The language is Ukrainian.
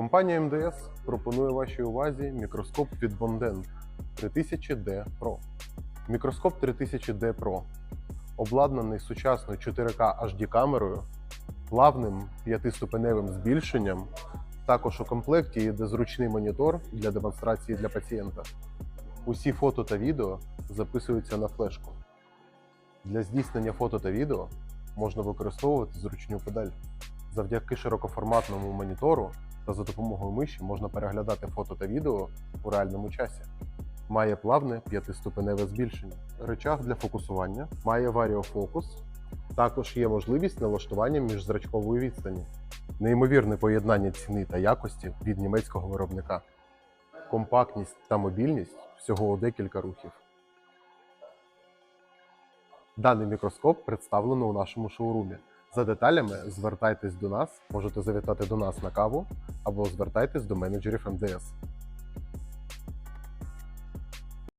Компанія МДС пропонує вашій увазі мікроскоп від Bonden 3000D Pro. Мікроскоп 3000D Pro обладнаний сучасною 4К HD камерою, плавним п'ятиступеневим збільшенням. Також у комплекті йде зручний монітор для демонстрації для пацієнта. Усі фото та відео записуються на флешку. Для здійснення фото та відео можна використовувати зручну педаль. Завдяки широкоформатному монітору та за допомогою миші можна переглядати фото та відео у реальному часі. Має плавне п'ятиступеневе збільшення. Речах для фокусування має варіофокус. Також є можливість налаштування міжзрачкової відстані. Неймовірне поєднання ціни та якості від німецького виробника. Компактність та мобільність всього у декілька рухів. Даний мікроскоп представлено у нашому шоурумі. За деталями звертайтесь до нас, можете завітати до нас на каву або звертайтесь до менеджерів МДС.